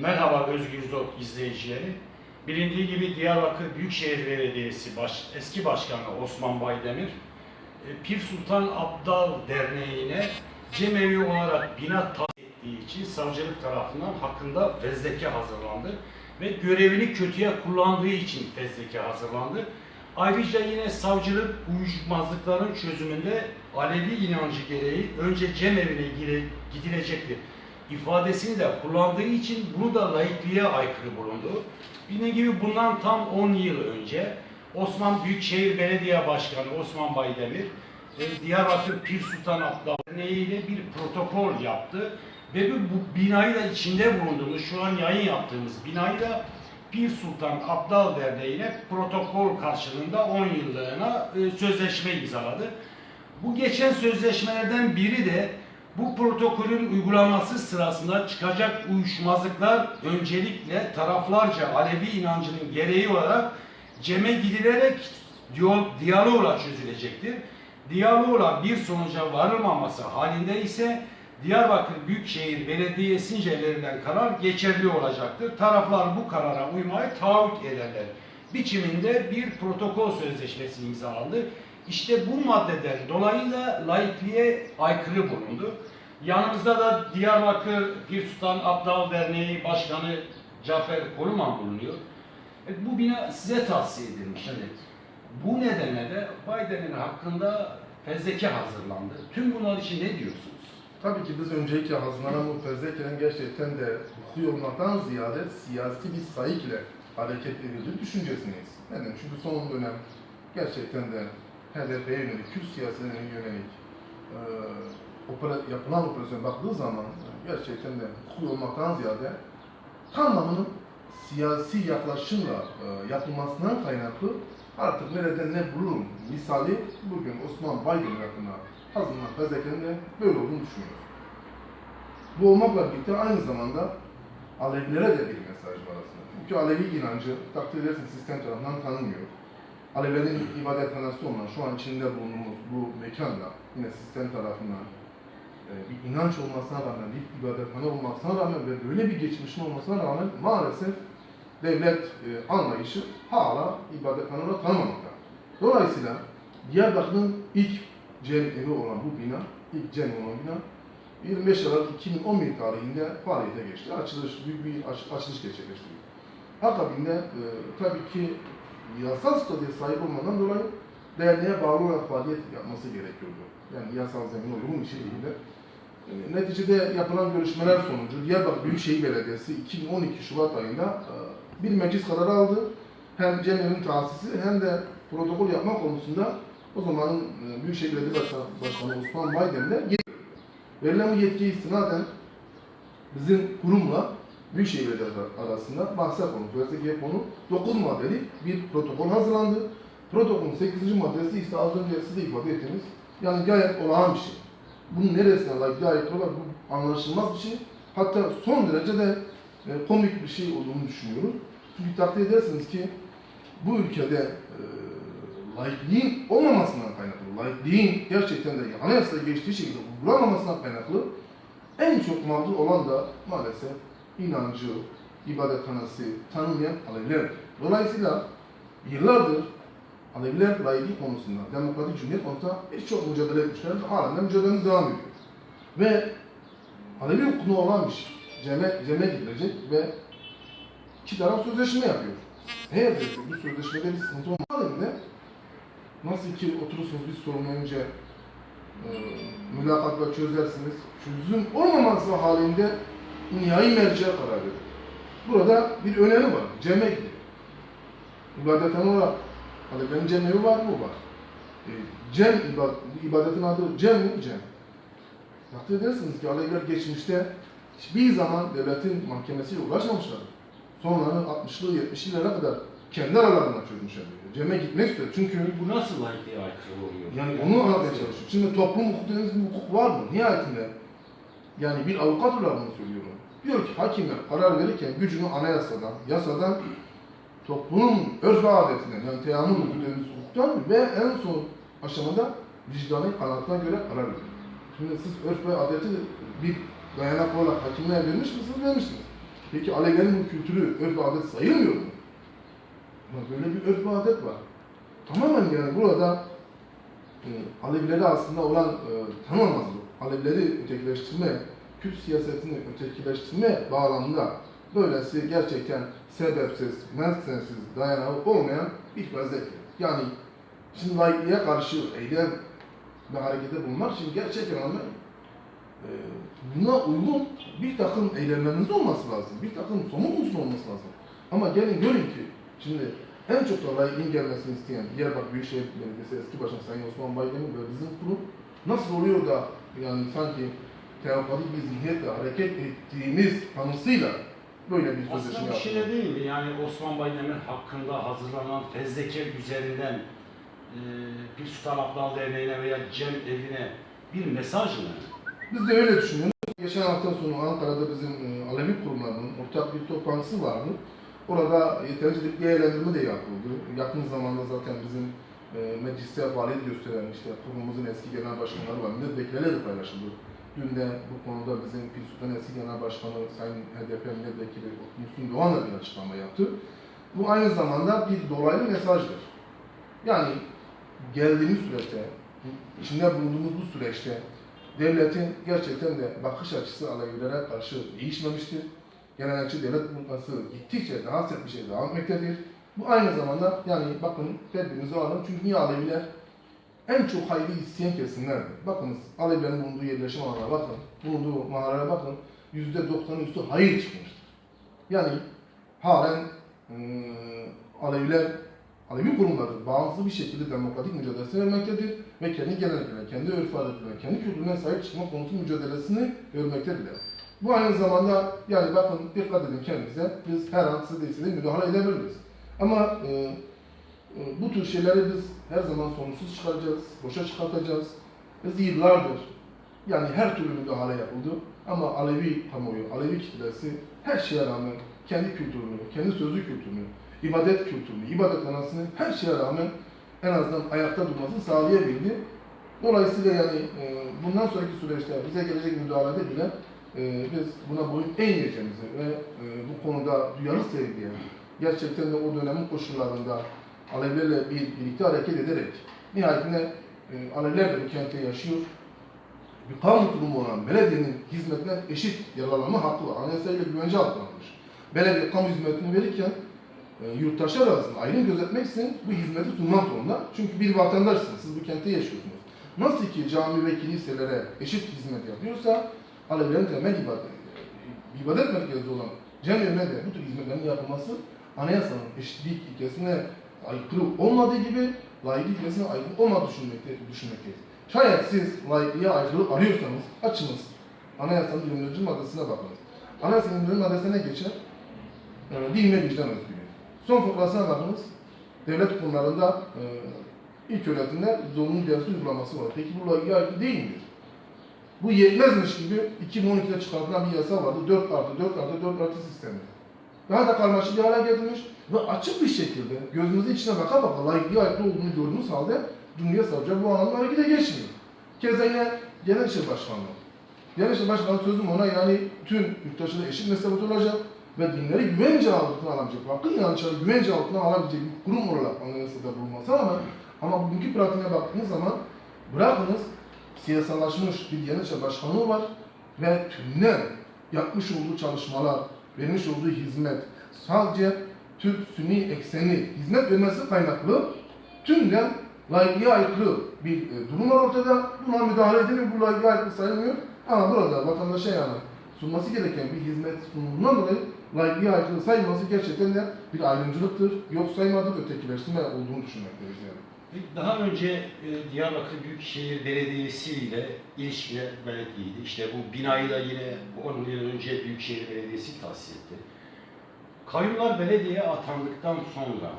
Merhaba Özgür Zot izleyicileri. Bilindiği gibi Diyarbakır Büyükşehir Belediyesi baş, eski başkanı Osman Baydemir, e, Pir Sultan Abdal Derneği'ne cemevi olarak bina tahsis ettiği için savcılık tarafından hakkında fezleke hazırlandı ve görevini kötüye kullandığı için fezleke hazırlandı. Ayrıca yine savcılık uyuşmazlıkların çözümünde Alevi inancı gereği önce cemevine gidilecektir ifadesini de kullandığı için bunu da laikliğe aykırı bulundu. Bildiğiniz gibi bundan tam 10 yıl önce Osman Büyükşehir Belediye Başkanı Osman Baydemir e, Diyarbakır Pir Sultan Abdal ile bir protokol yaptı ve bu, bu binayı da içinde bulunduğumuz şu an yayın yaptığımız binayı da Pir Sultan Abdal Derneği ile protokol karşılığında 10 yıllığına e, sözleşme imzaladı. Bu geçen sözleşmelerden biri de bu protokolün uygulaması sırasında çıkacak uyuşmazlıklar öncelikle taraflarca Alevi inancının gereği olarak ceme gidilerek diyalogla çözülecektir. Diyalogla bir sonuca varılmaması halinde ise Diyarbakır Büyükşehir Belediyesi'nce verilen karar geçerli olacaktır. Taraflar bu karara uymayı taahhüt ederler. Biçiminde bir protokol sözleşmesi imzalandı. İşte bu maddeden dolayı da laikliğe aykırı bulundu. Yanımızda da Diyarbakır Pir Sultan Abdal Derneği Başkanı Cafer Koluman bulunuyor. E, bu bina size tavsiye edilmiş. Bu nedenle de Biden'in hakkında fezleke hazırlandı. Tüm bunlar için ne diyorsunuz? Tabii ki biz öncelikle hazırlanan bu fezlekenin gerçekten de hukuki olmaktan ziyade siyasi bir sayıkla hareket edildiği düşüncesindeyiz. Neden? Çünkü son dönem gerçekten de HDP'ye yönelik, Kürt siyasetine yönelik e, opera, yapılan operasyon baktığı zaman e, gerçekten de hukuki olmaktan ziyade tamamının siyasi yaklaşımla e, yapılmasından kaynaklı artık nereden ne bulurum misali bugün Osman Biden hakkında hazırlanan fezlekenin de böyle olduğunu düşünüyoruz. Bu olmakla birlikte aynı zamanda Alevilere de bir mesaj var aslında. Çünkü Alevi inancı takdir edersin sistem tarafından tanınmıyor. Alevilerin ibadethanesi olan şu an içinde bulunduğumuz bu mekanla yine sistem tarafından e, bir inanç olmasına rağmen, bir ibadethane olmasına rağmen ve böyle bir geçmişin olmasına rağmen maalesef devlet e, anlayışı hala ibadethane olarak tanımamakta. Dolayısıyla Diyarbakır'ın ilk cem evi olan bu bina, ilk cem olan bina 25 Aralık 2011 tarihinde faaliyete geçti. Açılış, büyük bir aç- açılış gerçekleştirdi. Akabinde e, tabii ki yasal statüye sahip olmadan dolayı derneğe bağlı olarak faaliyet yapması gerekiyordu. Yani yasal zemin uygun bir şekilde. E, neticede yapılan görüşmeler sonucu Diyarbakır Büyükşehir Belediyesi 2012 Şubat ayında e, bir meclis kararı aldı. Hem cemevin tahsisi hem de protokol yapma konusunda o zamanın e, Büyükşehir Belediye Başkanı, Osman Baydem'le yetki Verilen bu yetkiye istinaden bizim kurumla Büyükşehir Belediyesi arasında bahse konu, felsefeye konu 9 maddeli bir protokol hazırlandı. Protokolün 8. maddesi ise az önce size ifade ettiğiniz yani gayet olağan bir şey. Bunun neresine layık gayet olağan, bu anlaşılmaz bir şey. Hatta son derece de e, komik bir şey olduğunu düşünüyoruz. Çünkü takdir edersiniz ki bu ülkede e, laikliğin olmamasından kaynaklı, laikliğin gerçekten de anayasada geçtiği şekilde uygulanmamasından kaynaklı en çok mağdur olan da maalesef inancı, ibadethanesi tanımayan Aleviler. Dolayısıyla yıllardır Aleviler laiklik konusunda, demokratik cumhuriyet konusunda birçok mücadele etmişler. Halen de mücadelemiz devam ediyor. Ve Alevi hukukuna olan bir şey. Ceme, ceme gidilecek ve iki taraf sözleşme yapıyor. Eğer de bu sözleşmede bir sıkıntı olmadan nasıl ki oturursunuz bir sorunu önce e, mülakatla çözersiniz. Çözüm olmaması halinde nihai merciye karar verir. Burada bir öneri var. Ceme gidiyor. İbadethane olarak Hadi benim cemevi var mı? Var. E, cem, ibad- ibadetin adı cem mi? Cem. Takdir edersiniz ki Aleviler geçmişte hiçbir zaman devletin mahkemesiyle uğraşmamışlar. Sonraları 60'lı 70'li yıllara kadar kendi aralarında çözmüşler. Ceme gitmek istiyor. Çünkü Bu nasıl laikliğe aykırı oluyor? yani onu anlatmaya çalışıyor. Şimdi toplum hukuku dediğimiz bir hukuk var mı? Nihayetinde yani bir avukat olarak bunu söylüyorum. Diyor ki hakimler karar verirken gücünü anayasadan, yasadan, toplumun örf ve adetinden yani dediğimiz hukuktan ve en son aşamada vicdanı kanaatına göre karar veriyor. Şimdi siz örf ve adeti bir dayanak olarak hakimliğe vermiş misiniz? Vermişsiniz. Peki Alevilerin bu kültürü, örf ve adet sayılmıyor mu? Ama böyle bir örf ve adet var. Tamamen yani burada e, Alevileri aslında olan e, tanımamazlık, Alevileri ötekileştirme, Kürt siyasetini ötekileştirme bağlamında böylesi gerçekten sebepsiz, mensensiz, dayanağı olmayan bir vaziyet. Yani şimdi laikliğe karşı eylem ve harekete bulunmak için gerçek anlamda e, buna uygun bir takım eylemleriniz olması lazım. Bir takım somut unsur olması lazım. Ama gelin görün ki şimdi en çok da laikliğin gelmesini isteyen Diyarbakır Büyükşehir Belediyesi eski başkan Sayın Osman Baydemir ve bizim kurum nasıl oluyor da yani sanki teokratik bir zihniyetle hareket ettiğimiz kanısıyla böyle bir sözleşme Aslında bir şey de değil mi? Yani Osman Baydemir hakkında hazırlanan fezleke üzerinden e, bir Sultan Abdal Derneği'ne veya Cem Evi'ne bir mesaj mı? Biz de öyle düşünüyoruz. Geçen hafta sonu Ankara'da bizim e, Alevi kurumlarının ortak bir toplantısı vardı. Orada yeterince bir değerlendirme de yapıldı. Yakın zamanda zaten bizim e, mecliste faaliyet gösteren işte kurumumuzun eski genel başkanları var. Milletvekilleriyle de paylaşıldı. Dün de bu konuda bizim Pir Sultan eski genel başkanı Sayın HDP milletvekili Müslüm Doğan da bir açıklama yaptı. Bu aynı zamanda bir dolaylı mesajdır. Yani geldiğimiz süreçte, içinde bulunduğumuz bu süreçte devletin gerçekten de bakış açısı Alevilere karşı değişmemiştir. Gelenekçi devlet politikası gittikçe daha sert bir şey devam etmektedir. Bu aynı zamanda yani bakın tedbirinizi alın çünkü niye Aleviler en çok hayrı isteyen kesimlerdir. Bakınız Alevilerin bulunduğu yerleşim alanına bakın, bulunduğu mahallelere bakın, yüzde doksanın üstü hayır çıkmıştır. Yani halen eee Aleviler, Alevi kurumları bağımsız bir şekilde demokratik mücadelesi vermektedir ve kendi geleneklerine, kendi örf adetlerine, kendi kültürüne sahip çıkma konusu mücadelesini vermektedirler. Bu aynı zamanda yani bakın dikkat edin kendinize, biz her an size de istediği müdahale edebiliriz. Ama e, e, bu tür şeyleri biz her zaman sonuçsuz çıkaracağız, boşa çıkartacağız. Biz yıllardır yani her türlü müdahale yapıldı ama Alevi kamuoyu, Alevi kitlesi her şeye rağmen kendi kültürünü, kendi sözlü kültürünü, ibadet kültürünü, ibadet anasını her şeye rağmen en azından ayakta durmasını sağlayabildi. Dolayısıyla yani e, bundan sonraki süreçte bize gelecek müdahalede bile e, biz buna boyun eğmeyeceğimizi ve e, bu konuda duyarlı sevgiye, gerçekten de o dönemin koşullarında Alevilerle bir, birlikte hareket ederek nihayetinde e, Aleviler de bu kentte yaşıyor. Bir kamu kurumu olan belediyenin hizmetinden eşit yararlanma hakkı var. Anayasayla güvence altına alınmış. Belediye kamu hizmetini verirken e, yurttaşlar arasında ayrım gözetmeksizin bu hizmeti sunmak zorunda. Çünkü bir vatandaşsınız, siz bu kentte yaşıyorsunuz. Nasıl ki cami ve kiliselere eşit hizmet yapıyorsa, Alevilerin temel ibadet, ibadet merkezi olan camiye de bu tür hizmetlerin yapılması anayasanın eşitlik ilkesine aykırı olmadığı gibi laiklik ilkesine aykırı olmadığı düşünmekte, düşünmekteyiz. Şayet siz laikliğe aykırı arıyorsanız açınız. Anayasanın 24. maddesine bakınız. Anayasanın 24. maddesine ne geçer? e, din ve vicdan özgürlüğü. Son fıkrasına bakınız. Devlet kurumlarında e, ilk öğretimde zorunlu dersi uygulaması var. Peki bu laikliğe aykırı değil midir? Bu yetmezmiş gibi 2012'de çıkartılan bir yasa vardı. 4 artı 4 artı 4 artı sistemi. Daha da karmaşık bir hale getirmiş ve açık bir şekilde gözümüzün içine baka baka laikliğe aykırı olduğunu gördüğümüz halde Cumhuriyet Savcıları bu anlamda harekete geçmiyor. Keza yine Genelişe Başkanlığı. Genelişe Başkanlığı sözüm ona yani tüm yurttaşlara eşit mesafet olacak ve dinleri güvence altına alabilecek, farklı inançları güvence altına alabilecek bir kurum olarak anayasada bulunması ama ama bugünkü pratiğine baktığınız zaman bırakınız siyasallaşmış bir Genelişe Başkanlığı var ve tümden yapmış olduğu çalışmalar, vermiş olduğu hizmet sadece Türk Sünni ekseni hizmet vermesi kaynaklı tümden laikliğe aykırı bir e, durum var ortada. Buna müdahale edilmiyor, bu laikliğe aykırı sayılmıyor. Ama burada vatandaşa yani sunması gereken bir hizmet sunumundan dolayı laikliğe aykırı sayılması gerçekten de bir ayrımcılıktır. Yok saymadık, ötekileştirme olduğunu düşünmekteyiz yani. Daha önce e, Diyarbakır Büyükşehir Belediyesi ile ilişkiler iyiydi. İşte bu binayı da yine 10 yıl önce Büyükşehir Belediyesi tahsis etti. Kayyumlar belediyeye atandıktan sonra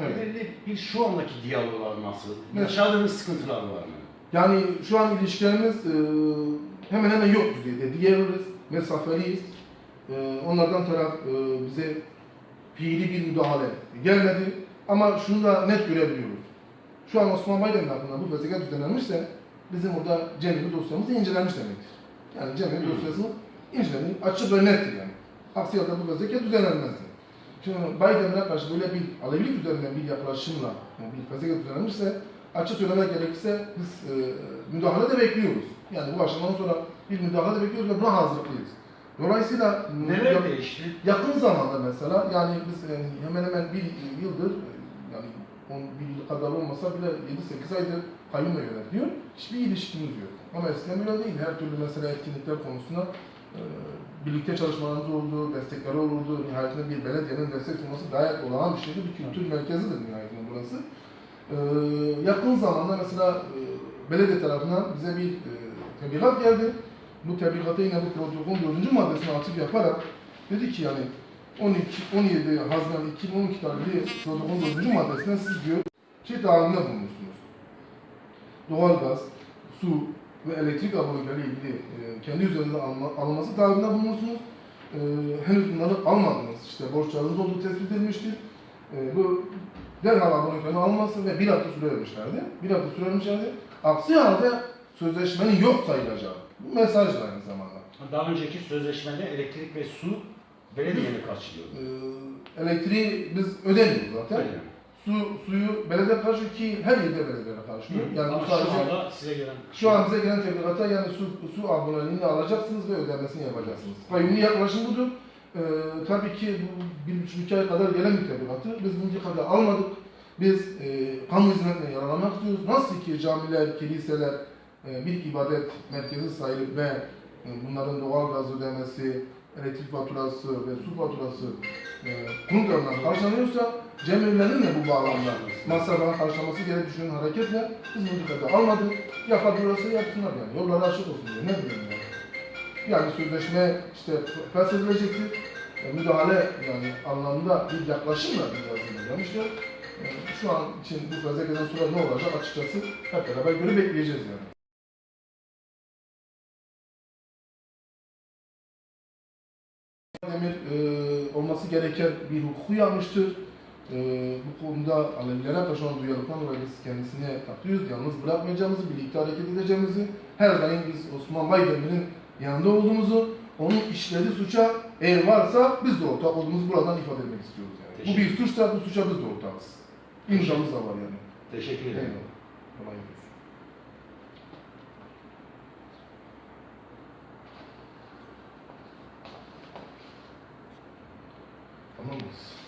Evet. bir şu andaki diyaloglar nasıl? Evet. Yaşadığınız sıkıntılar var mı? Yani şu an ilişkilerimiz e, hemen hemen yok düzeyde diyebiliriz. Mesafeliyiz. E, onlardan taraf e, bize fiili bir müdahale gelmedi. Ama şunu da net görebiliyoruz. Şu an Osman Baydemir'in hakkında bu vaziyet düzenlenmişse bizim burada Cemil dosyamız incelenmiş demektir. Yani Cemil Hı. dosyasını inceledik. Açık ve nettir yani. Aksi halde bu fezleke düzenlenmezdi. Şimdi Biden'e karşı böyle bir Alevilik üzerinden bir yaklaşımla yani bir fezleke düzenlenmişse açık söylemek gerekirse biz e, müdahale de bekliyoruz. Yani bu aşamadan sonra bir müdahale de bekliyoruz ve buna hazırlıklıyız. Dolayısıyla Neler ya- değişti? yakın zamanda mesela yani biz e, hemen hemen bir yıldır e, yani 10 bir yıl kadar olmasa bile 7-8 aydır kayyumla yönetiyor. Hiçbir ilişkimiz yok. Ama eskiden öyle değil. Her türlü mesela etkinlikler konusunda e, birlikte çalışmalarımız oldu, destekleri olurdu. Nihayetinde bir belediyenin destek sunması gayet olağan bir şeydi. Bir kültür merkezidir nihayetinde burası. E, yakın zamanda mesela e, belediye tarafından bize bir e, tebligat geldi. Bu tebligatı yine bu protokolün 4. maddesine atıf yaparak dedi ki yani 12, 17 Haziran 2012 tarihli protokolün 4. maddesine siz diyor şey taahhütünde bulunmuşsunuz. Doğalgaz, su ve elektrik abonelikleri ilgili e, kendi üzerinde alma, alınması taahhütünde bulunmuşsunuz. E, henüz bunları almadınız. İşte borçlarınız olduğu tespit edilmiştir. E, bu derhal aboneliklerin alınması ve bir hafta süre vermişlerdi. Bir hafta süre vermişlerdi. Aksi halde sözleşmenin yok sayılacağı. Bu mesaj da aynı zamanda. Daha önceki sözleşmede elektrik ve su belediyenin karşılıyordu. Ee, elektriği biz ödemiyoruz zaten. Öyle. Su, suyu belediye karşı ki her yerde belediye karşılıyor. Yani Ama bu şu sadece anda size gelen şu an bize gelen tebliğata yani su, su aboneliğini alacaksınız ve ödemesini yapacaksınız. Kayyumlu yaklaşım budur. Ee, tabii ki bu bir buçuk iki ay kadar gelen bir tebliğatı biz bugüne kadar almadık. Biz e, kamu hizmetine yararlanmak istiyoruz. Nasıl ki camiler, kiliseler bir ibadet merkezi sayılıp ve e, bunların doğal gaz ödemesi, elektrik faturası ve su faturası e, konut tarafından karşılanıyorsa cemevlerin de bu bağlamda masraflarına karşılaması gerek düşünen hareketle biz bu dikkate almadık. Yapabiliyorsa yapsınlar yani. Yolları açık olsun diye. Ne diyelim yani. Yani sözleşme işte feshedilecektir. E, müdahale yani anlamında bir yaklaşımla bir yazılmıştır. E, şu an için bu fezlekeden sonra ne olacak açıkçası hep beraber görüp bekleyeceğiz yani. Demir e, olması gereken bir hukuku yanlıştır. E, bu konuda Alevilere karşı olan duyarlılıktan dolayı biz kendisine tatlıyoruz. Yalnız bırakmayacağımızı, birlikte hareket edeceğimizi, her daim biz Osman Baydemir'in yanında olduğumuzu, onun işlediği suça eğer varsa biz de ortak olduğumuzu buradan ifade etmek istiyoruz. Yani. Bu bir suçsa bu suça biz de ortağız. İmzamız da var yani. Teşekkür ederim. Eyvallah. Kolay gelsin. Vamos.